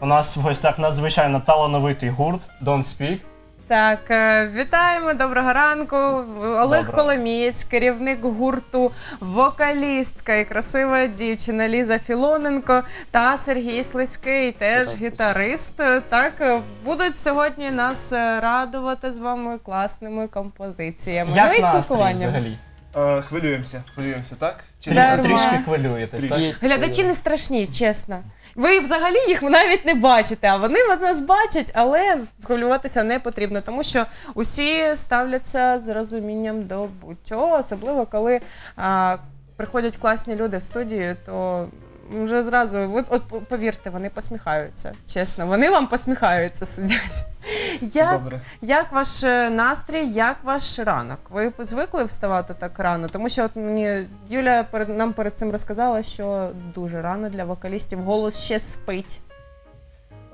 У нас в гостях надзвичайно талановитий гурт Don't Speak. Так, е, вітаємо, доброго ранку. Олег Доброго. Коломієць, керівник гурту, вокалістка і красива дівчина Ліза Філоненко та Сергій Слизький, теж Чудово. гітарист. Так, е, будуть сьогодні нас е, радувати з вами класними композиціями. Як ну і настрій спілкуванням. взагалі? Е, хвилюємося, хвилюємося, так? Чи Дарма. Трішки хвилюєтесь, так? Трішки. Глядачі не страшні, чесно. Ви взагалі їх навіть не бачите, а вони вас- нас бачать, але хвилюватися не потрібно, тому що усі ставляться з розумінням до будь-чого, особливо коли а, приходять класні люди в студію, то вже зразу, от, от повірте, вони посміхаються. Чесно, вони вам посміхаються, сидять. Як, Добре. як ваш е, настрій, як ваш ранок? Ви звикли вставати так рано? Тому що от мені Юля перед нам перед цим розказала, що дуже рано для вокалістів голос ще спить.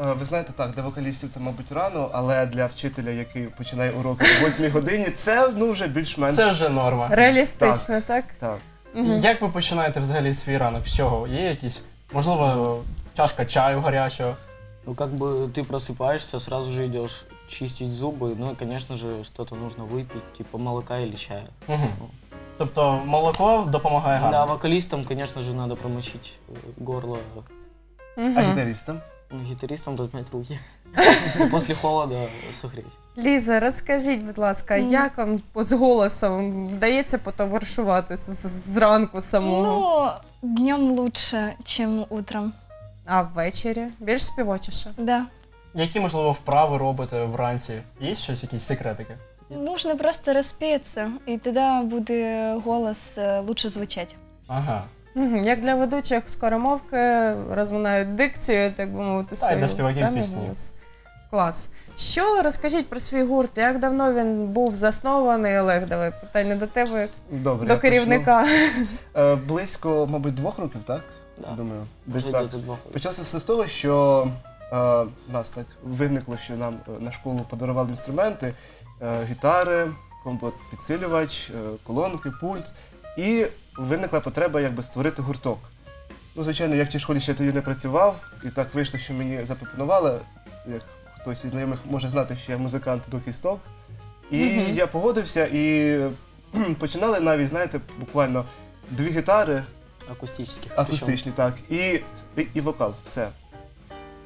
Е, Ви знаєте, так, для вокалістів це, мабуть, рано, але для вчителя, який починає уроки о 8 годині, це ну вже більш-менш. Це вже норма. Реалістично, так? Так. Мгм. Як ви починаєте взагалі свій ранок? З чого? Є якісь, можливо, чашка чаю гарячого? Ну, как бы ты просыпаешься, сразу же идешь чистить зубы, ну и, конечно же, что-то нужно выпить, типа молока или чая. Угу. Тобто молоко допомагає Да, гарно. вокалистам, конечно же, надо промочить э, горло, Мгм. А гітаристам? ну, гитаристам подмять руки. После холода согреть. Ліза, розкажіть, будь ласка, Мгм. як вам з голосом вдається потоваришувати з- з- зранку самого? Ну, днем лучше, чем утром. А ввечері? Більш співочіше? Да. Які, можливо, вправи робите вранці? Є щось, якісь секретики? Нужно просто распеться, и тогда будет голос э, лучше звучать. Ага. Мгм, Як для ведучих скоромовки розминають дикцію, так би мовити, свою для співаків там, і пісні. голос. Клас. Що розкажіть про свій гурт? Як давно він був заснований? Олег, давай питання до тебе, Добре. до керівника. Е, Близько, мабуть, двох років, так? Да. Думаю, десь так. Почалося все з того, що нас так виникло, що нам е, на школу подарували інструменти, е, гітари, компот-підсилювач, е, колонки, пульт. І виникла потреба якби створити гурток. Ну, звичайно, я в тій школі ще тоді не працював, і так вийшло, що мені запропонували, як хтось із знайомих може знати, що я музикант до кісток. І Мгм. я погодився і починали навіть, знаєте, буквально дві гітари, Акустических. акустичні, так, і, і, і вокал, все.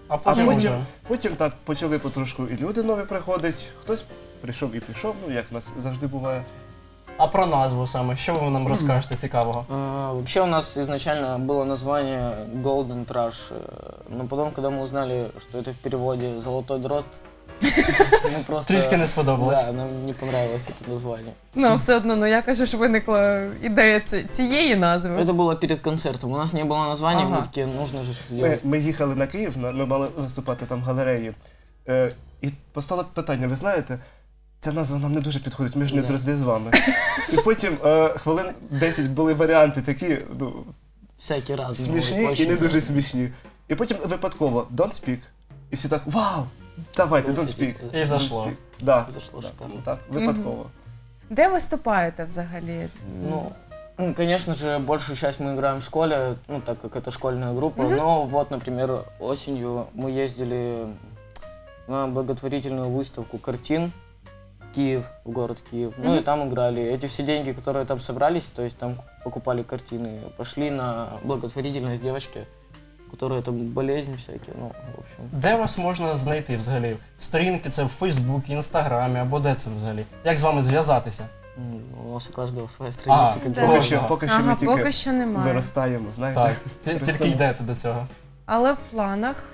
А потім, потім- вже. Потім так почали потрошку і люди нові приходять. Хтось прийшов і пішов, ну як в нас завжди буває. А про назву саме, що ви нам розкажете цікавого? А, Вообще у нас изначально было название Golden Trash, э, но потом, когда мы узнали, что это в переводе «Золотой дрозд», мы просто... Трішки не сподобалось. Да, нам не понравилось это название. Ну, все одно, ну яка ж виникла ідея ці- цієї назви? Это было перед концертом. У нас не было названия, Ага. мы такие, нужно же Ми, сделать. ми їхали на Київ, на- ми мали виступати там в галереї. Е, і постало питання: ви знаєте, ця назва нам не дуже підходить, ми ж не Да. дрозди з вами. І потім е, хвилин 10 були варіанти такі ну, Всякие разные. смішні і очень не дуже смішні. І потім випадково Don't Speak. І всі так Вау! Давайте, Don't Speak. І Don't зайшло. Speak. Да, Зашло да, шикарно. ну так, випадково. Де виступаєте взагалі? Ну, ну, конечно же, большую часть мы играем в школе, ну, так как это школьная группа. Мгм. Но вот, например, осенью мы ездили на благотворительную выставку картин в Киев, в город Киев. Ну Мгм. и там играли. Эти все деньги, которые там собрались, то есть там покупали картины, пошли на благотворительность девочки, У которой там болезнь всякие, ну, в общем. Де вас можна знайти взагалі? Сторінки це в Фейсбуці, Інстаграмі або де це взагалі? Як з вами зв'язатися? м, У нас у каждого своя страница. А, как бы. Поки що, поки що Ага, ми поки тільки що немає. виростаємо, знаєте. Так, ті- тільки йдете до цього. Але в планах.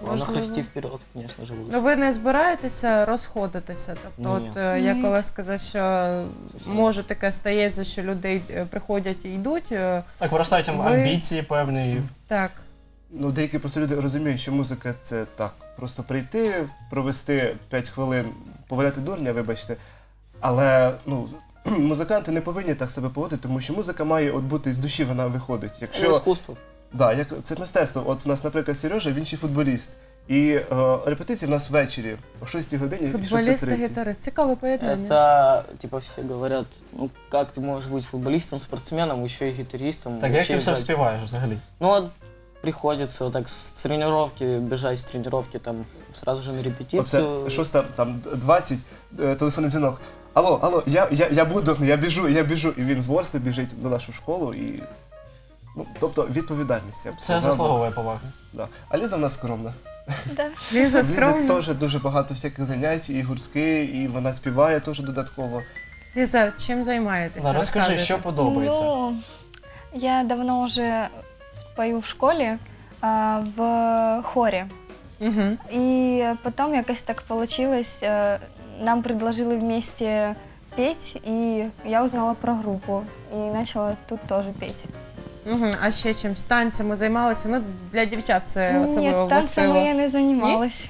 Надо Можливо. расти вперед, конечно же, лучше. Ну ви не збираєтеся розходитися. Тобто, Ні. от е, як Ні. Олег сказав, що може таке стається, що люди е, приходять і йдуть. е, Так, виростають Ви- амбіції певні. Так Ну, деякі просто люди розуміють, що музика це так. Просто прийти, провести 5 хвилин, поваляти дурня, вибачте. Але ну, музиканти не повинні так себе поводити, тому що музика має от бути з душі, вона виходить. Это Якщо искусство. да, як це мистецтво, от у нас, наприклад, Сережа, він ще футболіст. І е, репетиції в нас ввечері о 6 годині і Футболіст та 6.30. гітарист. Цікаве поєднання. Это, типа, все говорят, ну, как ты можешь быть футболистом, спортсменом, еще и гитаристом. Так як вообще ти все играть. співаєш взагалі? Ну, вот приходится вот так с тренировки, бежать с тренировки, там, сразу же на репетицию. Оце шоста, там 20, е, телефонний дзвінок. Алло, алло, я, я, я буду, я біжу, я біжу. І він з Ворскли біжить до нашу школу і. Ну, тобто відповідальність, я б Це сказав. заслуговує поваги. Да. А Ліза в нас скромна. Да. Ліза Ліза скромна. теж дуже багато всяких занять, і гуртки, і вона співає теж додатково. Ліза, чим займаєтеся? Да, Розкажи, що подобається. Ну, я давно уже пою в школе а, в хоре. Мгм. И потом якось так получилось, э, нам предложили вместе петь, и я узнала про группу и начала тут тоже петь. Мгм. А ще чимсь танцями займалися? Ну, для дівчат це особливо Ні, танцями властиво. я не займалась.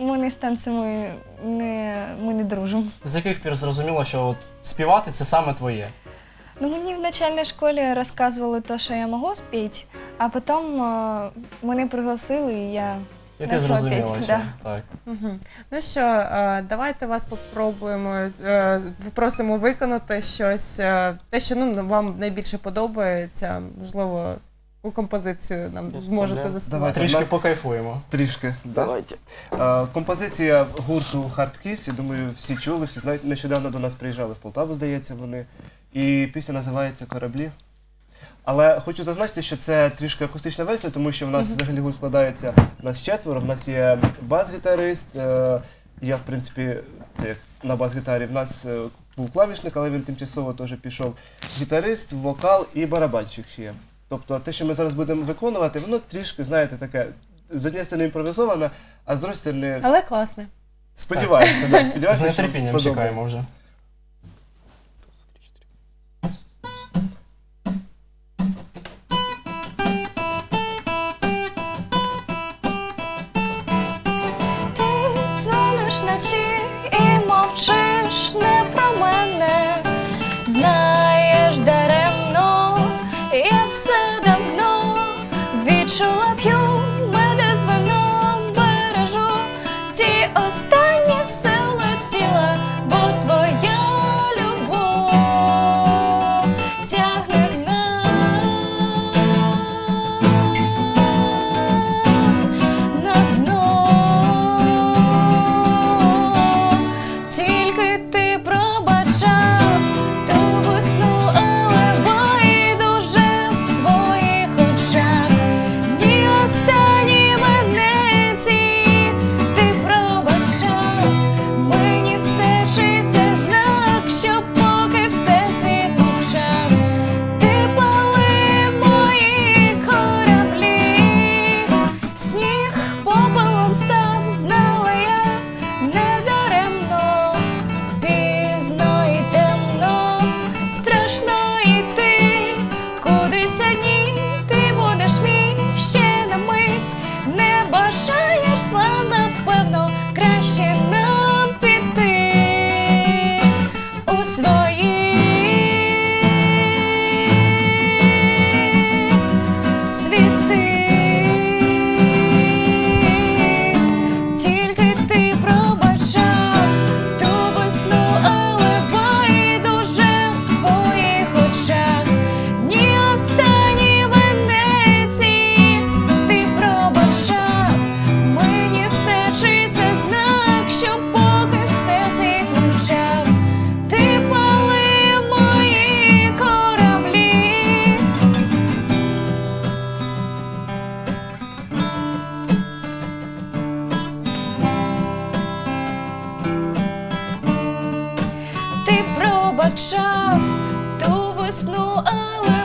Ми з танцями не, ми не дружимо. З яких пір зрозуміло, що от співати це саме твоє. Ну, мені в начальной школе рассказывали то, що я можу спеть, а потім е, мене пригласили, і я І ти Почала зрозуміла, петь, що да. так. Мгм. Ну що, е, давайте вас попробуємо, е, попросимо виконати щось, е, те, що ну, вам найбільше подобається, можливо, у композицію нам зможете заспівати. Давайте. Трішки нас- покайфуємо. Трішки. Да? Давайте. Е, Композиція гурту Hard Kiss, я думаю, всі чули, всі знають. Нещодавно до нас приїжджали в Полтаву, здається, вони. І пісня називається Кораблі. Але хочу зазначити, що це трішки акустична версія, тому що в нас взагалі гурт складається нас четверо. В нас є бас-гітарист. е, Я, в принципі, на бас-гітарі. В нас е, був клавішник, але він тимчасово теж пішов. Гітарист, вокал і барабанщик ще є. Тобто те, що ми зараз будемо виконувати, воно трішки, знаєте, таке з однієї сторони імпровізоване, а з другої сторони Але класне. сподіваємося, да, З сподіваємося, що нетерпінням сподобається. чекаємо вже. Ти дзвониш вночі і мовчиш не пробачав ту весну, але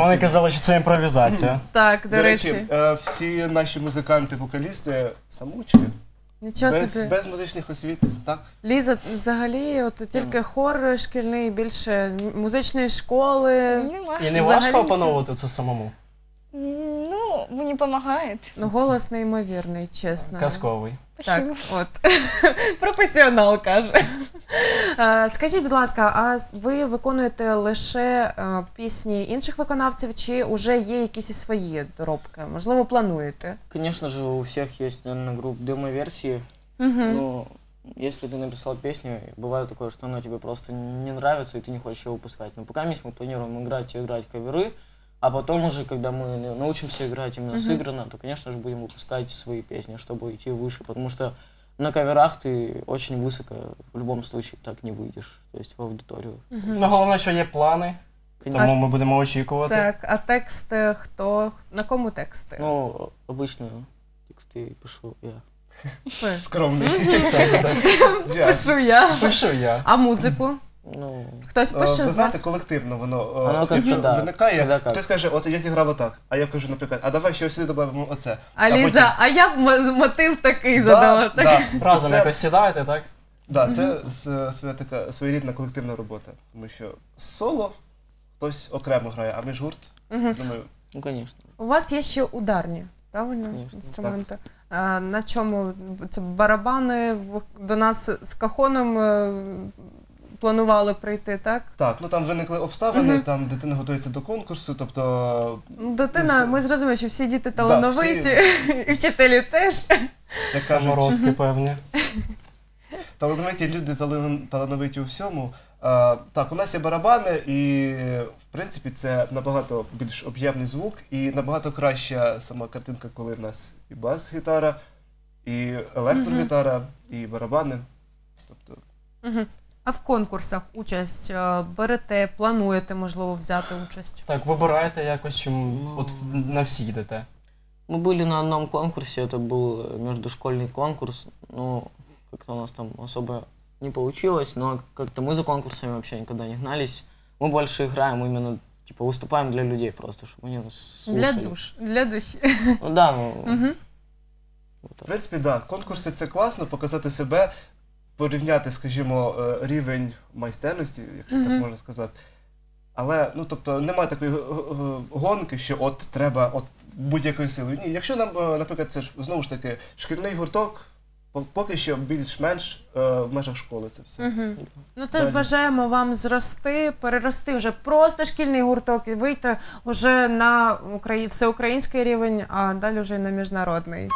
Вони казали, що це імпровізація. Так, до, До речі, е, всі наші музиканти-вокалісти самучки, нічого без, собі. без музичних освіт, так? Ліза, взагалі, от тільки хор шкільний, більше музичної школи. Нема. І не важко нічого. опановувати це самому. Ну, мне помогает. Ну, голос неймовірний, чесно. Казковий. Так, Спасибо. от. Професіонал каже. Е, Скажіть, будь ласка, а ви виконуєте лише е, пісні інших виконавців, чи вже є якісь і свої доробки? Можливо, плануєте? Конечно же, у всех есть, наверное, групп демо-версии, Угу. но если ты написал песню, бывает такое, что она тебе просто не нравится, и ты не хочешь ее выпускать. Но пока мы планируем играть и играть каверы, а потом уже, когда мы научимся играть именно Мгм. сыгранно, то, конечно же, будем выпускать свои песни, чтобы идти выше, потому что на каверах ты очень высоко в любом случае так не выйдешь, то есть в аудиторию. Ну, головне, що є плани, Конечно. тому ми будемо очікувати. Так, а текст е, хто? На кому тексти? Ну, обычно тексты пишу я. Ви. Скромний. Так, так. Дякую. Пишу я. Пишу я. А музику? Ну, Хтось Е, пише Ви з знаєте, вас? колективно воно е, Воно да. виникає. Коли як. Хтось каже, от я зіграв отак, а я кажу, наприклад, а давай ще ось сюди додамо оце. А потім- Ліза, а я б м- мотив такий Да, задала. Так? да. Разом Це- якось сідаєте, так? Да, це с- своя така своєрідна колективна робота. Тому що соло хтось окремо грає, а між гурт, Мгм. думаю, ну, конечно. У вас є ще ударні, правильно? Конечно, Інструменти. А, на чому це барабани в- до нас з кахоном е, планували прийти, так? так, ну там виникли обставини, Мгм. там дитина готується до конкурсу, тобто, Дитина, ми зрозуміли, що всі діти Да, талановиті, і вчителі теж. як кажуть, Самородки певні. талановиті люди талан- талановиті у всьому. А, так, у нас є барабани, і в принципі це набагато більш об'ємний звук, і набагато краща сама картинка, коли в нас і бас-гітара, і електрогітара, і барабани. Тобто, Мгм. А в конкурсах участь е, берете, плануєте, можливо, взяти участь? Так, вибираєте якось, чим Ну. от в- на всі йдете. Мы были на одном конкурсе, это был э, междушкольный конкурс, но как-то у нас там особо не получилось, но как-то мы за конкурсами вообще никогда не гнались. Мы больше играем именно, типа, выступаем для людей просто, чтобы они нас слушали. Для душ, для душі. Ну да, ну, Мгм. вот В так. принципі, так, да, конкурси це класно, показати себе, порівняти, скажімо, е, рівень майстерності, якщо Мгм. так можна сказати. Але, ну тобто, немає такої е, е, гонки, що от треба от будь-якою силою. Ні, якщо нам, наприклад, це ж знову ж таки шкільний гурток, по- поки що більш-менш е, в межах школи це все. Мгм. Ну теж Далі. бажаємо вам зрости, перерости вже просто шкільний гурток і вийти вже на Украї... всеукраїнський рівень, а далі вже й на міжнародний.